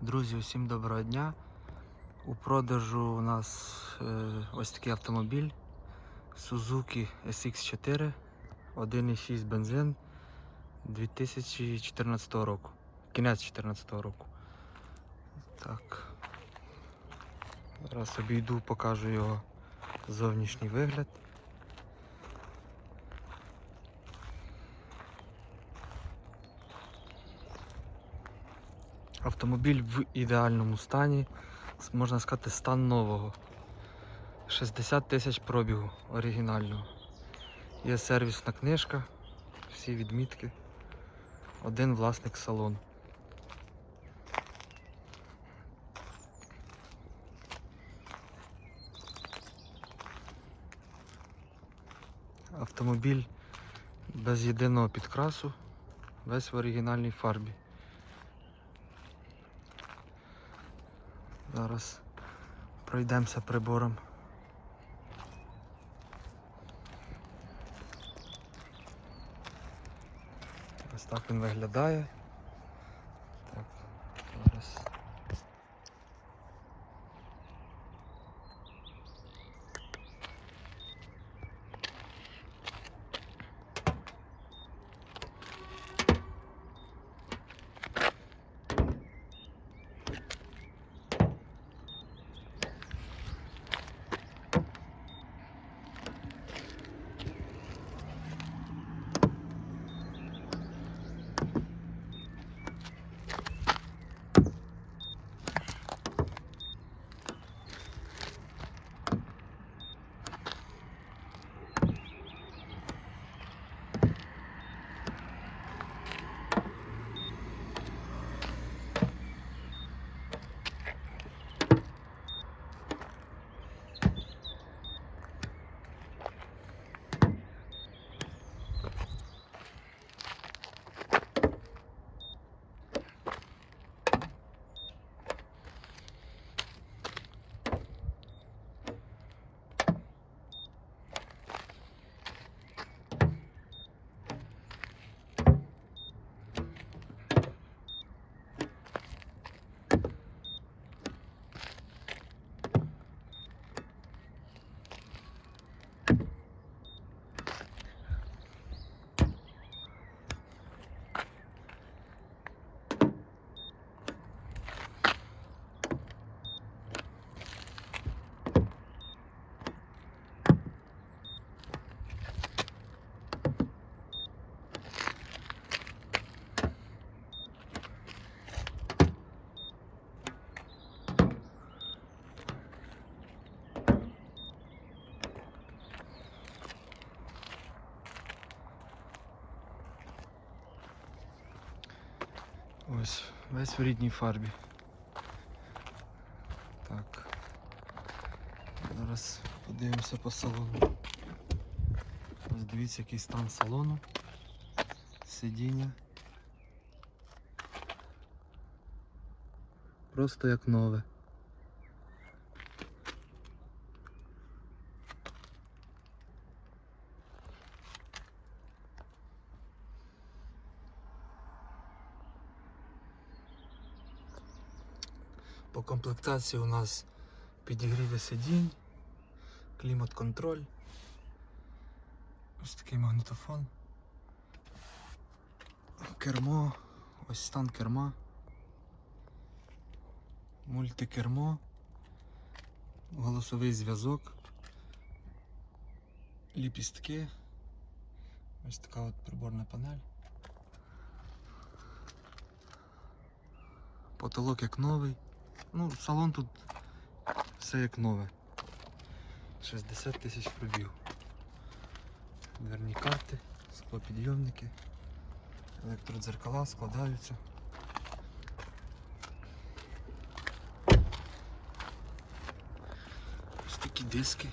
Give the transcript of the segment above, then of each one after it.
Друзі, усім доброго дня. У продажу у нас е, ось такий автомобіль Suzuki SX4 1,6 бензин 2014 року. Кінець 2014 року. Так. Зараз обійду, покажу його зовнішній вигляд. Автомобіль в ідеальному стані, можна сказати, стан нового. 60 тисяч пробігу оригінального. Є сервісна книжка, всі відмітки. Один власник салону. Автомобіль без єдиного підкрасу, весь в оригінальній фарбі. Зараз пройдемося прибором. Ось так він виглядає. Ось, весь в рідній фарбі. Так. Зараз подивимося по салону. Ось дивіться, який стан салону. Сидіння. Просто як нове. По комплектації у нас підігріви сидінь, клімат-контроль. Ось такий магнітофон. Кермо, ось стан керма. Мультикермо, голосовий зв'язок, ліпістки. Ось така от приборна панель. Потолок як новий. Ну, салон тут все як нове. 60 тисяч пробіг. Дверні карти, склопідйомники, електродзеркала складаються. Ось такі диски.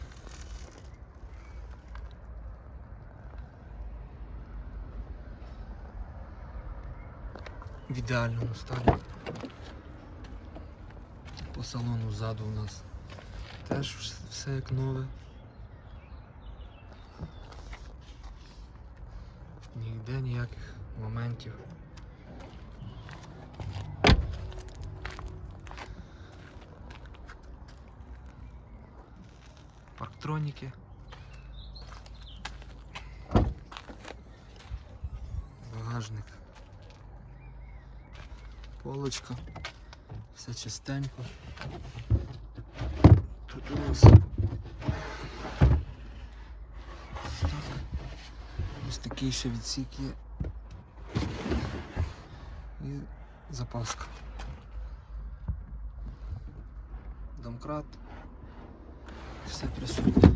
В ідеальному стані. По салону ззаду у нас теж все як нове. Ніде ніяких моментів. Парктроніки. Багажник. Полочка. Все чистенько. Тут у нас ось такий ще відсік є. І запаска. Домкрат. Все присутнє.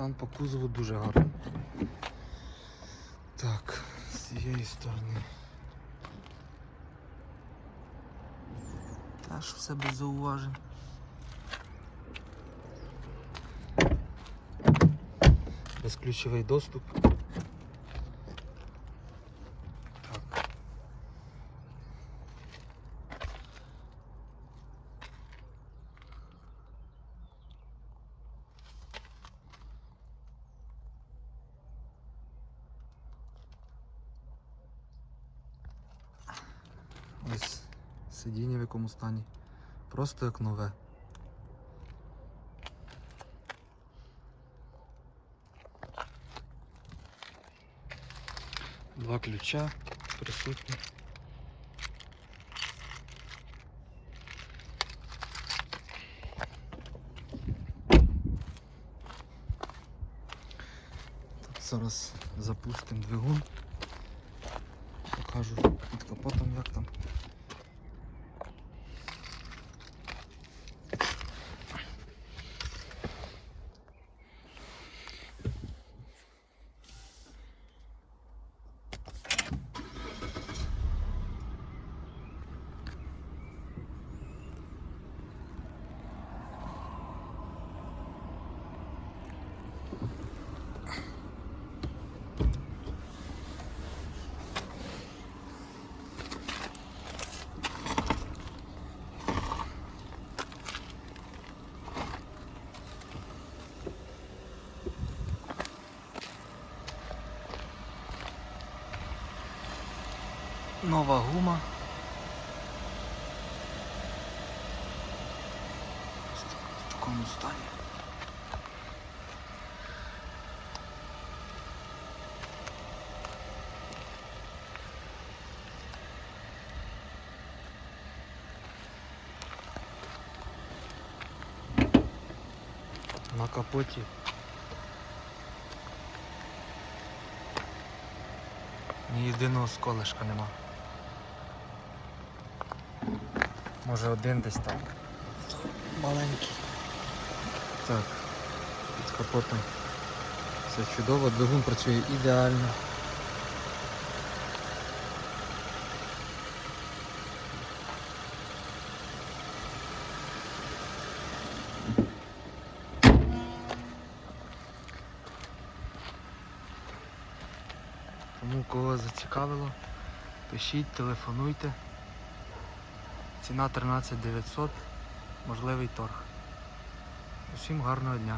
Стан по кузову дуже гарний. Так, з цієї сторони. Теж все без зауважень. Безключовий доступ. Сидіння в якому стані. Просто як нове. Два ключа присутні. Зараз запустимо двигун. Покажу під капотом як там. Нова гума. В такому стані. На капоті ні єдиного сколишка нема. Може один десь там. Маленький. Так, під капотом. Все чудово, двигун працює ідеально. Тому кого зацікавило, пишіть, телефонуйте. Ціна 13 900, можливий торг. Усім гарного дня.